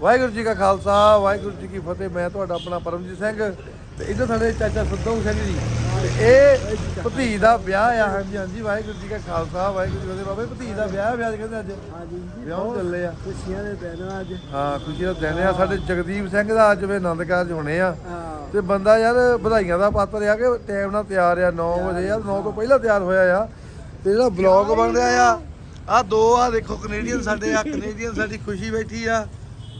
ਵਾਹਿਗੁਰੂ ਜੀ ਕਾ ਖਾਲਸਾ ਵਾਹਿਗੁਰੂ ਜੀ ਕੀ ਫਤਿਹ। ਮੈਂ ਤੁਹਾਡਾ ਆਪਣਾ ਪਰਮਜੀਤ ਸਿੰਘ ਤੇ ਇੱਧਰ ਸਾਡੇ ਚਾਚਾ ਸੱਦੋਂ ਸਿੰਘ ਜੀ। ਤੇ ਇਹ ਭਤੀ ਦਾ ਵਿਆਹ ਆ। ਹਾਂਜੀ ਹਾਂਜੀ ਵਾਹਿਗੁਰੂ ਜੀ ਕਾ ਖਾਲਸਾ ਵਾਹਿਗੁਰੂ ਜੀ ਕੀ ਫਤਿਹ। ਬਾਬੇ ਭਤੀ ਦਾ ਵਿਆਹ ਵਿਆਹ ਕਹਿੰਦੇ ਅੱਜ। ਹਾਂਜੀ ਵਿਆਹ ਚੱਲੇ ਆ। ਖੁਸ਼ੀਆਂ ਦੇ ਦਿਨ ਆ ਅੱਜ। ਹਾਂ ਖੁਸ਼ੀ ਦਾ ਦਿਨ ਆ। ਸਾਡੇ ਜਗਦੀਪ ਸਿੰਘ ਦਾ ਅੱਜ ਵੇ ਆਨੰਦ ਕਾਰਜ ਹੋਣੇ ਆ। ਤੇ ਬੰਦਾ ਯਾਰ ਵਧਾਈਆਂ ਦਾ ਪਾਤਰ ਆ ਕਿ ਟਾਈਮ ਨਾਲ ਤਿਆਰ ਆ। 9 ਵਜੇ ਯਾਰ 9 ਤੋਂ ਪਹਿਲਾਂ ਤਿਆਰ ਹੋਇਆ ਆ। ਤੇ ਜਿਹੜਾ ਬਲੌਗ ਬਣ ਰਿਹਾ ਆ ਆ ਦੋ ਆ। ਦੇਖੋ ਕੈਨੇਡੀਅਨ ਸਾਡੇ ਆ ਕੈਨੇਡੀਅਨ ਸਾਡੀ ਖੁਸ਼ੀ ਬੈਠੀ ਆ।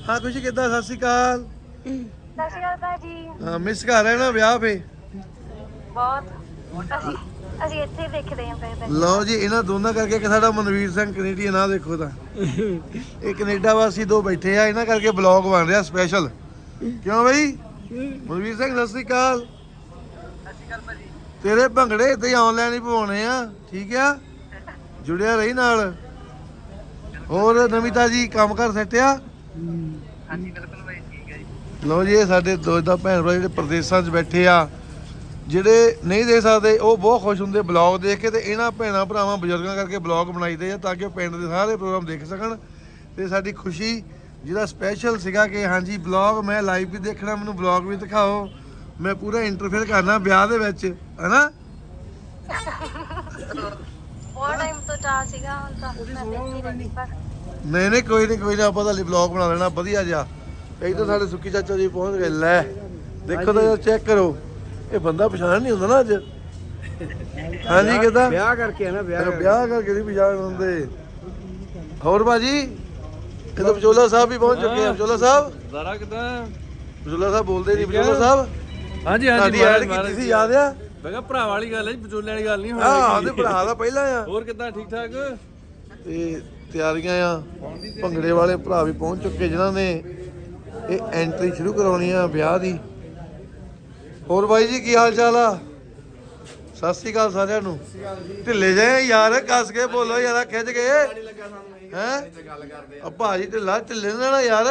ਹਾਂ ਖੁਸ਼ੀ ਕਿੱਦਾਂ? ਸਤਿ ਸ਼੍ਰੀ ਅਕਾਲ। ਸਤਿ ਸ਼੍ਰੀ ਅਕਾਲ ਭਾਜੀ ਹਾਂ ਮਿਸ ਕਰ ਰਹੇ ਨਾ ਵਿਆਹ ਫੇ ਬਹੁਤ। ਅਸੀਂ ਅਸੀਂ ਇੱਥੇ ਹੀ ਦੇਖਦੇ ਹਾਂ ਪਏ ਲਓ ਜੀ ਇਹਨਾਂ ਦੋਨਾਂ ਕਰਕੇ ਕਿ ਸਾਡਾ ਮਨਵੀਰ ਸਿੰਘ ਕੈਨੇਡੀਅਨ ਆ ਦੇਖੋ ਤਾਂ। ਇਹ ਕੈਨੇਡਾ ਵਾਸੀ ਦੋ ਬੈਠੇ ਆ ਇਹਨਾਂ ਕਰਕੇ ਬਲੌਗ ਬਣ ਰਿਹਾ ਸਪੈਸ਼ਲ ਕਿਉਂ ਬਈ? ਮਨਵੀਰ ਸਿੰਘ ਸਤਿ ਸ਼੍ਰੀ ਅਕਾਲ। ਤੇਰੇ ਭੰਗੜੇ ਇੱਥੇ ਆਨਲਾਈਨ ਹੀ ਪਵਾਉਣੇ ਆ ਠੀਕ ਆ? ਜੁੜਿਆ ਰਹੀ ਨਾਲ। ਹੋਰ ਨਮਿਤਾ ਜੀ ਕੰਮ ਕਰ ਸੱਟਿਆ ਲਓ ਜੀ, ਇਹ ਸਾਡੇ ਦੋ ਦਾ ਭੈਣ ਭਰਾ ਜਿਹੜੇ ਪ੍ਰਦੇਸ਼ਾਂ 'ਚ ਬੈਠੇ ਆ, ਜਿਹੜੇ ਨਹੀਂ ਦੇ ਸਕਦੇ, ਉਹ ਬਹੁਤ ਖੁਸ਼ ਹੁੰਦੇ ਬਲੌਗ ਦੇਖ ਕੇ ਤੇ ਇਹਨਾਂ ਭੈਣਾਂ ਭਰਾਵਾਂ ਬਜ਼ੁਰਗਾਂ ਕਰਕੇ ਬਲੌਗ ਬਣਾਈਦੇ ਆ ਤਾਂ ਕਿ ਉਹ ਪਿੰਡ ਦੇ ਸਾਰੇ ਪ੍ਰੋਗਰਾਮ ਦੇਖ ਸਕਣ ਤੇ ਸਾਡੀ ਖੁਸ਼ੀ ਜਿਹੜਾ ਸਪੈਸ਼ਲ ਸੀਗਾ ਕਿ ਹਾਂਜੀ, ਬਲੌਗ ਮੈਂ ਲਾਈਵ ਵੀ ਦੇਖਣਾ, ਮੈਨੂੰ ਬਲੌਗ ਵੀ ਦਿਖਾਓ। ਮੈਂ ਪੂਰਾ ਇੰਟਰਫੇਅਰ ਕਰਨਾ ਵਿਆਹ ਦੇ ਵਿੱਚ, ਹੈਨਾ? ਬਹੁਤ ਟਾਈਮ ਤੋਂ ਚਾਹ ਸੀਗਾ, ਹੁਣ ਤਾਂ ਮੈਂ ਦੇਖੀ ਰਹਿੰਦੀ ਪਰ ਨਹੀਂ ਨਹੀਂ ਕੋਈ ਨਹੀਂ ਕੋਈ ਨਹੀਂ ਆਪਾਂ ਤਾਂ ਬਲੌਗ ਬਣਾ ਲੈਣਾ ਵਧੀਆ ਜਿਹਾ। ਇੱਧਰ ਸਾਡੇ ਸੁੱਕੀ ਚਾਚਾ ਜੀ ਪਹੁੰਚ ਗਏ ਲੈ ਦੇਖੋ ਤਾਂ ਚੈੱਕ ਕਰੋ। ਇਹ ਬੰਦਾ ਪਛਾਣ ਨਹੀਂ ਹੁੰਦਾ ਨਾ ਅੱਜ। ਹਾਂਜੀ ਕਿਦਾਂ? ਵਿਆਹ ਕਰਕੇ ਆ ਨਾ ਵਿਆਹ। ਵਿਆਹ ਕਰਕੇ ਨਹੀਂ ਪਛਾਣ ਹੁੰਦੇ। ਹੋਰ ਬਾਜੀ ਇਹ ਤਾਂ ਵਿਚੋਲਾ ਸਾਹਿਬ ਵੀ ਪਹੁੰਚ ਚੁੱਕੇ ਆ ਵਿਚੋਲਾ ਸਾਹਿਬ? ਜ਼ਰਾ ਕਿਦਾਂ? ਵਿਚੋਲਾ ਸਾਹਿਬ ਬੋਲਦੇ ਨਹੀਂ ਠੀਕ ਹੈ। ਵਿਚੋਲਾ ਸਾਹਿਬ? ਹਾਂਜੀ ਤੁਹਾਡੀ ਐਡ ਕੀਤੀ ਸੀ ਯਾਦ ਆ? ਮੈਂ ਕਿਹਾ ਭਰਾ ਵਾਲੀ ਗੱਲ ਹੈ ਜੀ ਵਿਚੋਲੇ ਵਾਲੀ ਗੱਲ ਨਹੀਂ ਹਾਂ ਉਹਦੇ ਭਰਾ ਦਾ ਪਹਿਲਾਂ ਆ। ਹੋਰ ਕਿਦਾਂ ਠੀਕ ਠਾਕ ਤੇ ਤਿਆਰੀਆਂ ਆ। ਭੰਗੜੇ ਵਾਲੇ ਭਰਾ ਵੀ ਪਹੁੰਚ ਚੁੱਕੇ ਜਿਨ੍ਹਾਂ ਨੇ ਇਹ ਐਂਟਰੀ ਸ਼ੁਰੂ ਕਰਾਉਣੀ ਆ ਵਿਆਹ ਦੀ। ਹੋਰ ਬਾਈ ਜੀ, ਕੀ ਹਾਲ ਚਾਲ ਆ? ਸਤਿ ਸ਼੍ਰੀ ਅਕਾਲ ਸਾਰਿਆਂ ਨੂੰ। ਢਿੱਲੇ ਜਾਏ ਯਾਰ, ਕੱਸ ਕੇ ਬੋਲੋ ਯਾਰ, ਖਿੱਚ ਕੇ। ਹੈ? ਭਾਜੀ ਢਿੱਲਾ, ਢਿੱਲੇ ਨਾ ਨਾ ਯਾਰ।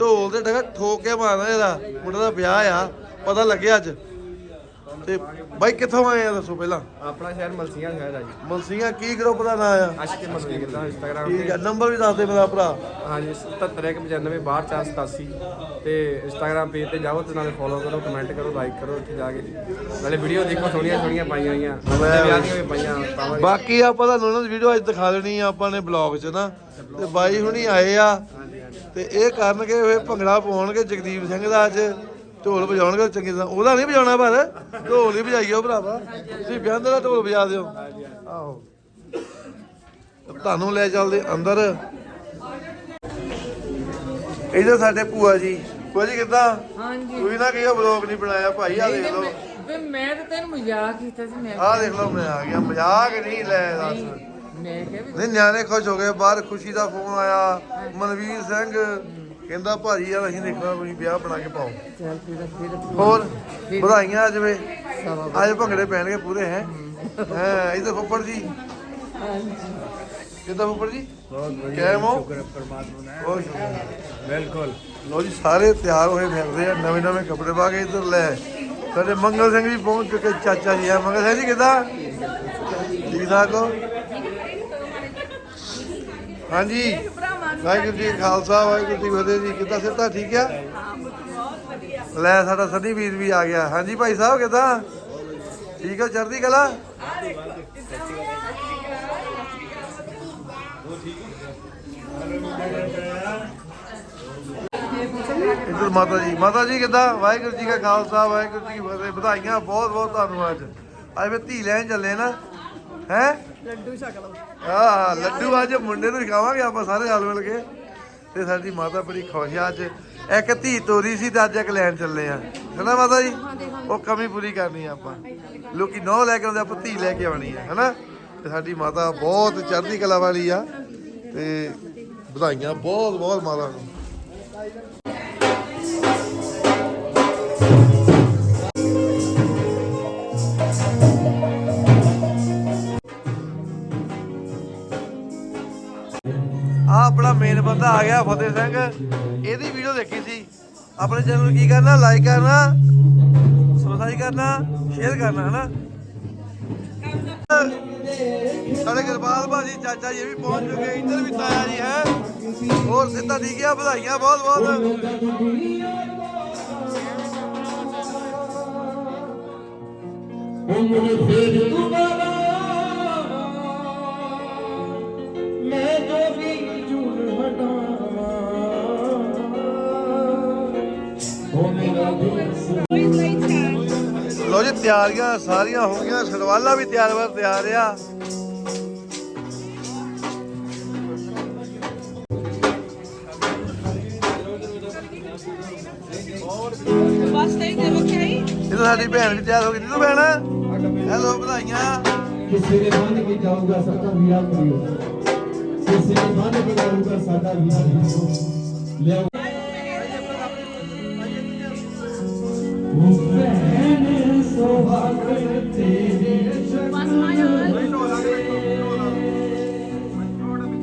ਢੋਲ ਤੇ ਡਗਾ ਠੋਕ ਕੇ ਮਾਰਨਾ ਇਹਦਾ। ਮੁੰਡੇ ਦਾ ਵਿਆਹ ਆ, ਪਤਾ ਲੱਗਿਆ ਅੱਜ। ਤੇ ਬਾਈ ਕਿੱਥੋਂ ਆਏ ਆ ਦੱਸੋ ਪਹਿਲਾਂ? ਆਪਣਾ ਸ਼ਹਿਰ ਮਲਸੀਆਂ ਸ਼ਹਿਰ ਆ ਜੀ। ਮਲਸੀਆਂ ਕੀ ਗਰੁੱਪ ਦਾ ਨਾਂ ਆ? ਅਸ਼ਕ ਮਲਸੀਆਂ ਕਿਦਾਂ ਇੰਸਟਾਗ੍ਰਾਮ ਠੀਕ ਆ ਨੰਬਰ ਵੀ ਦੱਸ ਦੇ ਮੇਰਾ ਭਰਾ। ਹਾਂਜੀ 7795 ਤੇ ਇੰਸਟਾਗ੍ਰਾਮ ਪੇਜ ਤੇ ਜਾਓ ਤੇ ਨਾਲੇ ਫੋਲੋ ਕਰੋ ਕਮੈਂਟ ਕਰੋ ਲਾਈਕ ਕਰੋ ਉੱਥੇ ਜਾ ਕੇ। ਨਾਲੇ ਵੀਡੀਓ ਦੇਖੋ ਸੋਹਣੀਆਂ ਸੋਹਣੀਆਂ ਪਾਈਆਂ ਹੋਈਆਂ। ਵਿਆਹ ਦੀਆਂ ਵੀ ਪਾਈਆਂ ਬਾਕੀ ਆਪਾਂ ਤੁਹਾਨੂੰ ਉਹਨਾਂ ਦੀ ਵੀਡੀਓ ਅੱਜ ਦਿਖਾ ਦੇਣੀ ਆ ਆਪਾਂ ਨੇ ਬਲੌਗ 'ਚ ਨਾ। ਤੇ ਬਾਈ ਹੁਣੀ ਆਏ ਆ। ਤੇ ਇਹ ਕਰਨਗੇ ਇਹ ਭੰਗੜਾ ਪਾਉਣਗੇ ਜਗਦੀਪ ਸਿੰਘ ਦਾ ਅੱਜ। ਢੋਲ ਵਜਾਉਣਗੇ ਚੰਗੀ ਤਰ੍ਹਾਂ। ਉਹਦਾ ਨਹੀਂ ਵਜਾਉਣਾ ਪਰ ਢੋਲ ਹੀ ਵਜਾਈਓ ਭਰਾਵਾ। ਤੁਸੀਂ ਵਿਆਹ ਦਾ ਢੋਲ ਵਜਾ ਦਿਓ। ਆਹੋ। ਤੁਹਾਨੂੰ ਲੈ ਚੱਲਦੇ ਅੰਦਰ। ਇਹਦੇ ਸਾਡੇ ਭੂਆ ਜੀ। ਭੂਆ ਜੀ ਕਿੱਦਾਂ? ਹਾਂਜੀ। ਕੋਈ ਨਾ ਕਿਹਾ ਬਲੌਗ ਨਹੀਂ ਬਣਾਇਆ ਭਾਈ ਆ ਦੇਖ ਲਓ। ਵੇ ਮੈਂ ਤਾਂ ਤੈਨੂੰ ਮਜ਼ਾਕ ਕੀਤਾ ਸੀ ਮੈਂ ਆਹ ਦੇਖ ਲਓ ਮੈਂ ਆ ਗਿਆ। ਮਜ਼ਾਕ ਨਹੀਂ ਲੈ ਦੱਸ। ਮੈਂ ਕਿਹਾ ਵੀ ਨਹੀਂ ਨਿਆਣੇ ਖੁਸ਼ ਹੋ ਗਏ ਬਾਹਰ ਖੁਸ਼ੀ ਦਾ ਫੋਨ ਆਇਆ। ਮਨਵੀਰ ਸਿੰਘ ਕਹਿੰਦਾ ਭਾਜੀ ਯਾਰ ਅਸੀਂ ਦੇਖਣਾ ਤੁਸੀਂ ਵਿਆਹ ਬਣਾ ਕੇ ਪਾਓ। ਚੱਲ ਫਿਰ ਫਿਰ ਹੋਰ ਵਧਾਈਆਂ ਅੱਜ ਵੇ। ਸਵਾ ਅੱਜ ਭੰਗੜੇ ਪੈਣਗੇ ਪੂਰੇ ਹੈ? ਹੈ। ਇਧਰ ਫੁੱਫੜ ਜੀ। ਕਿੱਦਾਂ ਫੁੱਫੜ ਜੀ? ਬਹੁਤ ਕਿਵੇਂ ਹੋ? ਪਰਮਾਤਮਾ ਨੇ ਬਹੁਤ ਸ਼ੁਕਰ ਬਿਲਕੁਲ। ਲੋ ਜੀ ਸਾਰੇ ਤਿਆਰ ਹੋਏ ਫਿਰਦੇ ਆ ਨਵੇਂ ਨਵੇਂ ਕੱਪੜੇ ਪਾ ਕੇ ਇੱਧਰ ਲੈ। ਸਾਡੇ ਮੰਗਲ ਸਿੰਘ ਜੀ ਪਹੁੰਚ ਚੁੱਕੇ ਚਾਚਾ ਜੀ ਆ। ਮੰਗਲ ਸਿੰਘ ਜੀ ਕਿੱਦਾਂ? ਠੀਕ ਠਾਕ ਹੋ? ਹਾਂਜੀ। ਵਾਹਿਗੁਰੂ ਜੀ ਖਾਲਸਾ ਵਾਹਿਗੁਰੂ ਜੀ ਫਤਿਹ ਜੀ। ਕਿੱਦਾਂ ਸਿੱਧਾ ਠੀਕ ਆ? ਲੈ ਸਾਡਾ ਸਨੀ ਵੀਰ ਵੀ ਆ ਗਿਆ। ਹਾਂਜੀ ਭਾਈ ਸਾਹਿਬ ਕਿੱਦਾਂ? ਠੀਕ ਆ ਚੜ੍ਹਦੀ ਕਲਾ? ਇੱਧਰ ਮਾਤਾ ਜੀ। ਮਾਤਾ ਜੀ ਕਿੱਦਾਂ? ਵਾਹਿਗੁਰੂ ਜੀ ਕਾ ਖਾਲਸਾ ਵਾਹਿਗੁਰੂ ਜੀ ਕੀ ਫਤਿਹ। ਵਧਾਈਆਂ ਬਹੁਤ ਬਹੁਤ ਤੁਹਾਨੂੰ ਅੱਜ ਅੱਜ ਮੈਂ ਧੀ ਲੈਣ ਚੱਲੇ ਨਾ। ਹੈ? ਲੱਡੂ ਛਕ ਲਓ। ਹਾਂ, ਲੱਡੂ ਅੱਜ ਮੁੰਡੇ ਨੂੰ ਖਾਵਾਂਗੇ ਆਪਾਂ ਸਾਰੇ ਹਾਲ ਮਿਲ ਕੇ। ਤੇ ਸਾਡੀ ਮਾਤਾ ਬੜੀ ਖੁਸ਼ ਆ ਅੱਜ। ਇੱਕ ਧੀ ਤੋਰੀ ਸੀ ਤੇ ਅੱਜ ਇੱਕ ਲੈਣ ਚੱਲੇ ਆ। ਹੈਨਾ ਮਾਤਾ ਜੀ? ਉਹ ਕਮੀ ਪੂਰੀ ਕਰਨੀ ਆ ਆਪਾਂ। ਲੋਕੀ ਨੌ ਲੈ ਕੇ ਆਉਂਦੇ, ਆਪਾਂ ਧੀ ਲੈ ਕੇ ਆਉਣੀ ਆ, ਹੈਨਾ? ਤੇ ਸਾਡੀ ਮਾਤਾ ਬਹੁਤ ਚੜ੍ਹਦੀ ਕਲਾ ਵਾਲੀ ਆ। ਤੇ ਵਧਾਈਆਂ ਬਹੁਤ ਬਹੁਤ ਮਾਤਾ ਨੂੰ। ਬੰਦਾ ਆ ਗਿਆ ਫਤਿਹ ਸਿੰਘ। ਇਹਦੀ ਵੀਡੀਓ ਦੇਖੀ ਸੀ। ਆਪਣੇ ਚੈਨਲ ਨੂੰ ਕੀ ਕਰਨਾ? ਲਾਈਕ ਕਰਨਾ। ਸਬਸਕ੍ਰਾਈਬ ਕਰਨਾ। ਸ਼ੇਅਰ ਕਰਨਾ, ਹਨਾ? ਸਾਡੇ ਗੁਰਪਾਲ ਭਾਜੀ, ਚਾਚਾ ਜੀ ਵੀ ਪਹੁੰਚ ਚੁੱਕੇ ਇੱਧਰ ਵੀ ਤਾਇਆ ਜੀ ਹੈ। ਹੋਰ ਸਿੱਧਾ ਠੀਕ ਆ, ਵਧਾਈਆਂ ਬਹੁਤ ਬਹੁਤ। ਉਮਰ ਫੇਰ ਦੁਬਾਰਾ ਤਿਆਰੀਆਂ ਸਾਰੀਆਂ ਹੋ ਗਈਆਂ ਸਰਵਾਲਾ ਵੀ ਤਿਆਰ ਵਰ ਤਿਆਰ ਆ। ਇਹ ਤਾਂ ਸਾਡੀ ਭੈਣ ਵੀ ਤਿਆਰ ਹੋ ਗਈ। ਨੀਲੂ ਭੈਣ ਹੈਲੋ ਵਧਾਈਆਂ। ਕਿਸੇ ਦੇ ਮਨ ਵਿੱਚ ਜਾਊਗਾ ਸਾਡਾ ਵੀਰਾ ਕਰਿਓ ਕਿਸੇ ਦੇ ਮਨ ਵਿੱਚ ਜਾਊਗਾ ਸਾਡਾ ਵੀਰਾ ਕਰਿਓ ਲਿਆਓ। ਉਹ ਭੈਣ ਸੁਹਾਗ ਤੇਰੀ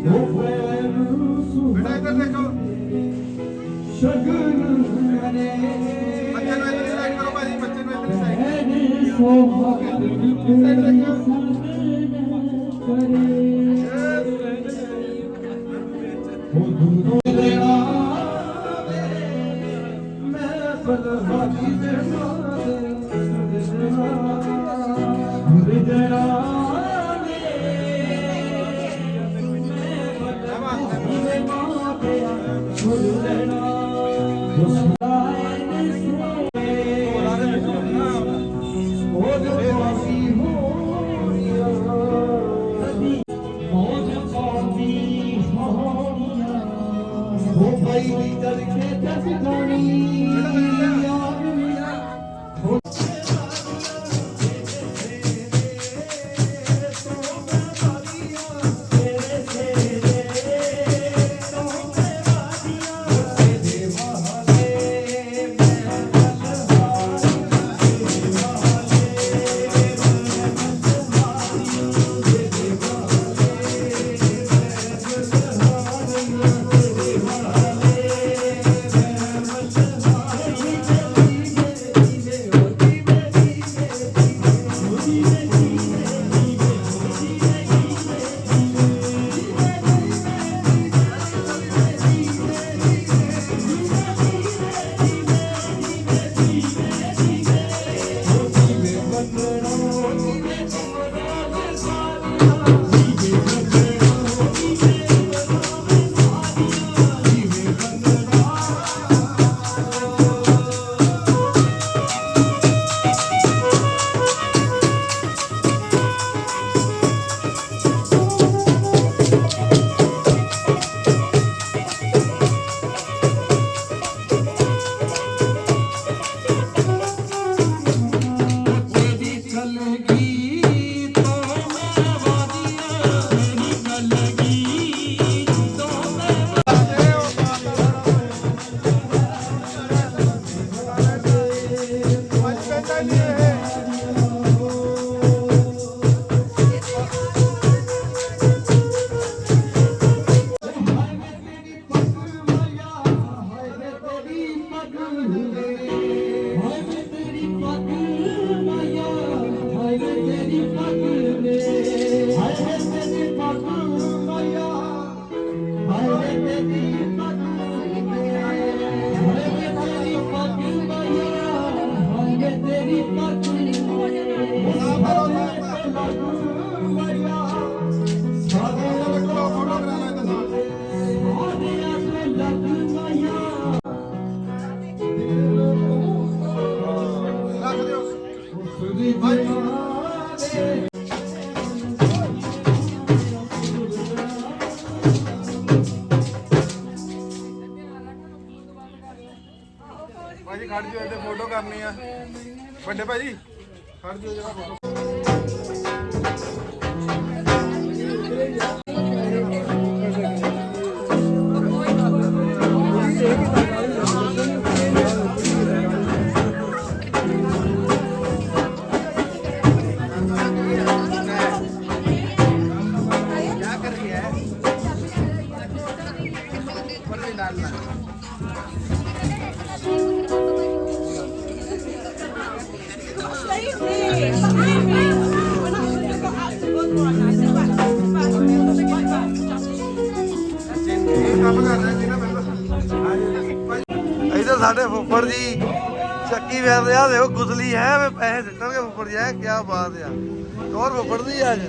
ਉਹ ਭੈਣ ਸੁਹਾਗ ਸ਼ਗਨ ਚੱਕੀ ਵੇਚਦੇ ਆ ਦੇਖੋ ਗੁਸਲੀ ਹੈ ਮੈਂ ਪੈਸੇ ਸਿੱਟਣਗੇ ਫੁੱਫੜ ਜੀ ਹੈ ਕੀ ਬਾਤ ਆ। ਹੋਰ ਫੁੱਫੜ ਦੀ ਅੱਜ?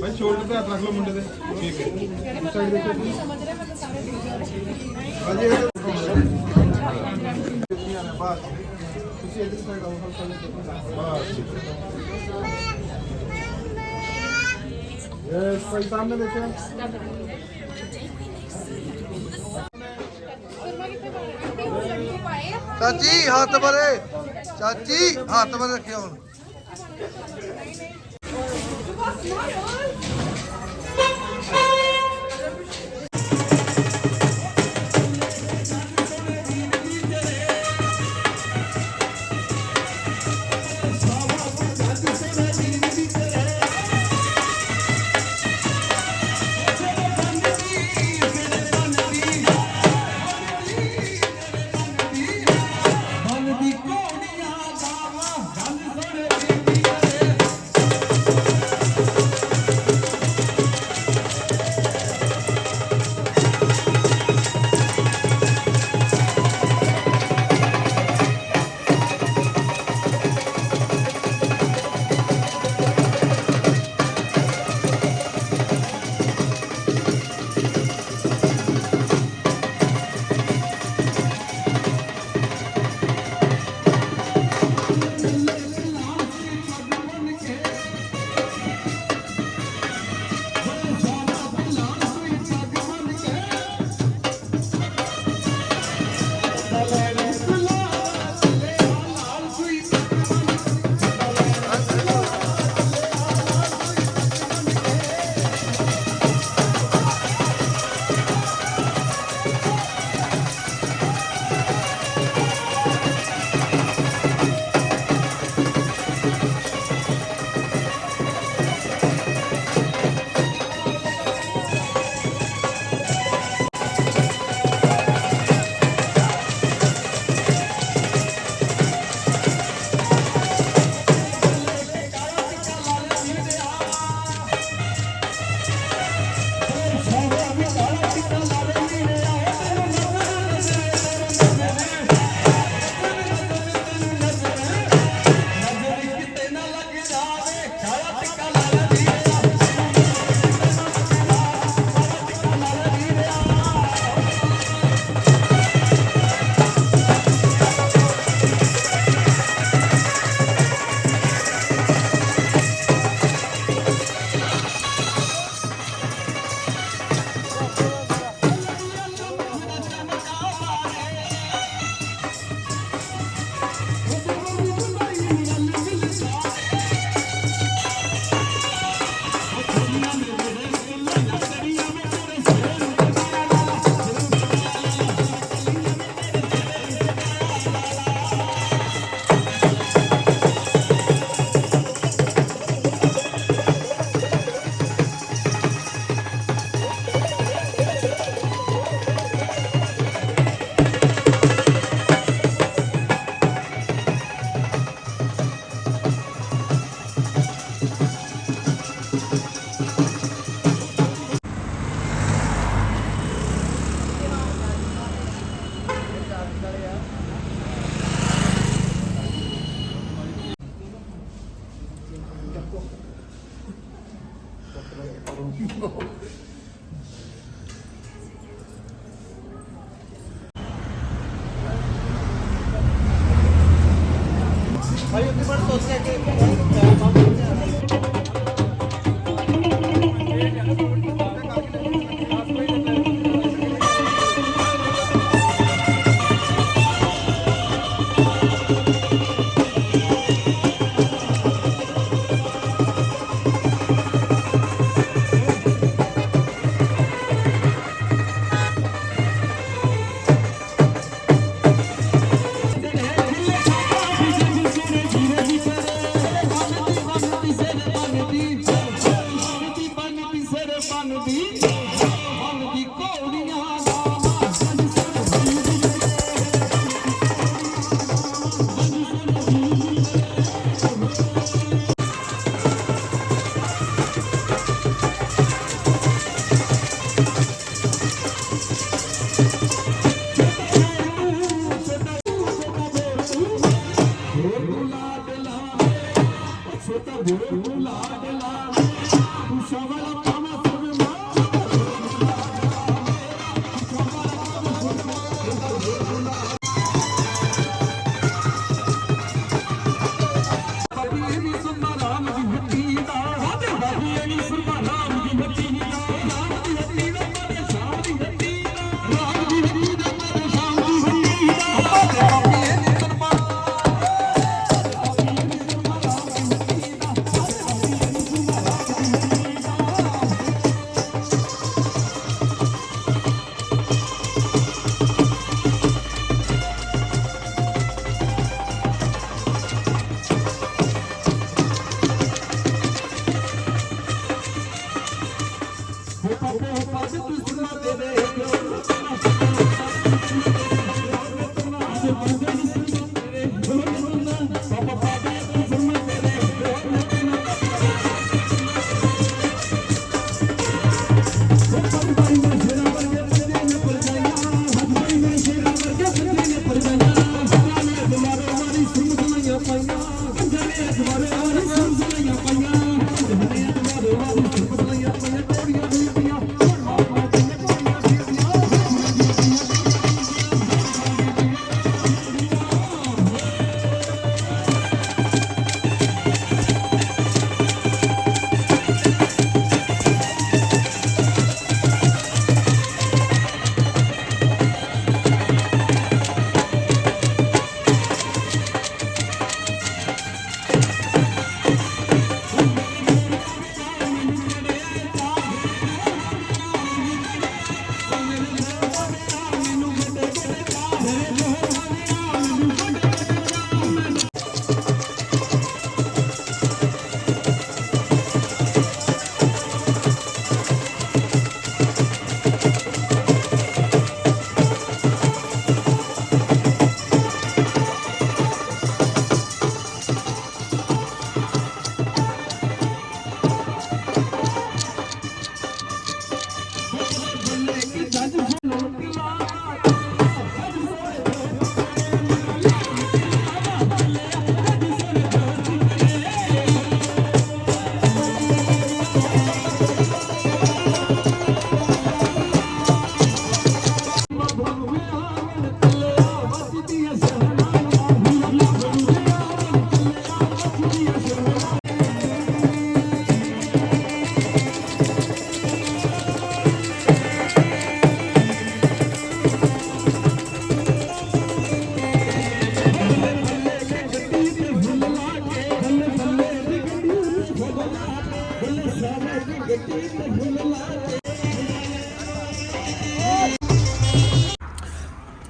ਭਾਈ ਸ਼ੋਲਡਰ ਤੇ ਹੱਥ ਰੱਖ ਲਓ ਮੁੰਡੇ ਦੇ। ਠੀਕ ਹੈ। ਉਸ ਸਾਈਡ ਦੇਖੋ ਜੀ ਹਾਂਜੀ ਇਹ ਬਸ ਤੁਸੀਂ ਇਧਰ ਸਾਈਡ ਆਓ ਹਲਕਾ ਜਿਹਾ ਬਸ ਯਸ ਭਾਈ ਸਾਹਮਣੇ ਦੇਖੋ ਚਾਚੀ ਹੱਥ ਬਰੇ ਚਾਚੀ ਹੱਥ ਬਰੇ ਰੱਖਿਓ ਹੁਣ। Not all. 뭐. ਹੋਰ ਨੂੰ ਲਾਡ ਲਾਵੇ ਸੋ ਤਾਂ ਹੋਰ ਨੂੰ ਲਾਡ ਲਾਵੇ।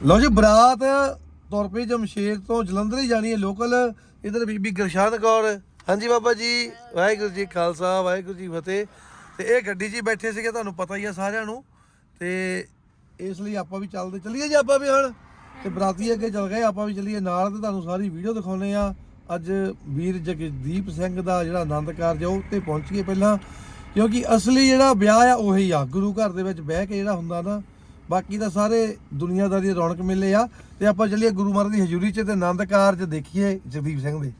ਲਓ ਜੀ, ਬਰਾਤ ਤੁਰ ਪਈ ਜਮਸ਼ੇਦ ਤੋਂ, ਜਲੰਧਰ ਹੀ ਜਾਣੀ ਹੈ ਲੋਕਲ ਇਧਰ ਬੀਬੀ ਗੁਰਸ਼ਾਨ ਕੌਰ। ਹਾਂਜੀ ਬਾਬਾ ਜੀ, ਵਾਹਿਗੁਰੂ ਜੀ ਖਾਲਸਾ, ਵਾਹਿਗੁਰੂ ਜੀ ਫਤਿਹ। ਤੇ ਇਹ ਗੱਡੀ 'ਚ ਹੀ ਬੈਠੇ ਸੀਗੇ, ਤੁਹਾਨੂੰ ਪਤਾ ਹੀ ਆ ਸਾਰਿਆਂ ਨੂੰ। ਤੇ ਇਸ ਲਈ ਆਪਾਂ ਵੀ ਚੱਲਦੇ, ਚੱਲੀਏ ਜੀ ਆਪਾਂ ਵੀ ਹੁਣ। ਤੇ ਬਰਾਤੀ ਅੱਗੇ ਚੱਲ ਗਏ, ਆਪਾਂ ਵੀ ਚੱਲੀਏ ਨਾਲ ਤੇ ਤੁਹਾਨੂੰ ਸਾਰੀ ਵੀਡੀਓ ਦਿਖਾਉਨੇ ਆ ਅੱਜ ਵੀਰ ਜਗਦੀਪ ਸਿੰਘ ਦਾ ਜਿਹੜਾ ਆਨੰਦ ਕਾਰਜ ਆ, ਉਹ ਤੇ ਪਹੁੰਚੀਏ ਪਹਿਲਾਂ। ਕਿਉਂਕਿ ਅਸਲੀ ਜਿਹੜਾ ਵਿਆਹ ਆ ਉਹੀ ਆ, ਗੁਰੂ ਘਰ ਦੇ ਵਿੱਚ ਬਹਿ ਕੇ ਜਿਹੜਾ ਹੁੰਦਾ ਨਾ, ਬਾਕੀ ਤਾਂ ਸਾਰੇ ਦੁਨੀਆਦਾਰੀ ਰੌਣਕ ਮੇਲੇ ਆ। ਤੇ ਆਪਾਂ ਚੱਲੀਏ ਗੁਰੂ ਮਹਾਰਾਜ ਦੀ ਹਜ਼ੂਰੀ 'ਚ ਤੇ ਆਨੰਦ ਕਾਰਜ ਦੇਖੀਏ ਜਗਦੀਪ ਸਿੰਘ ਦੇ।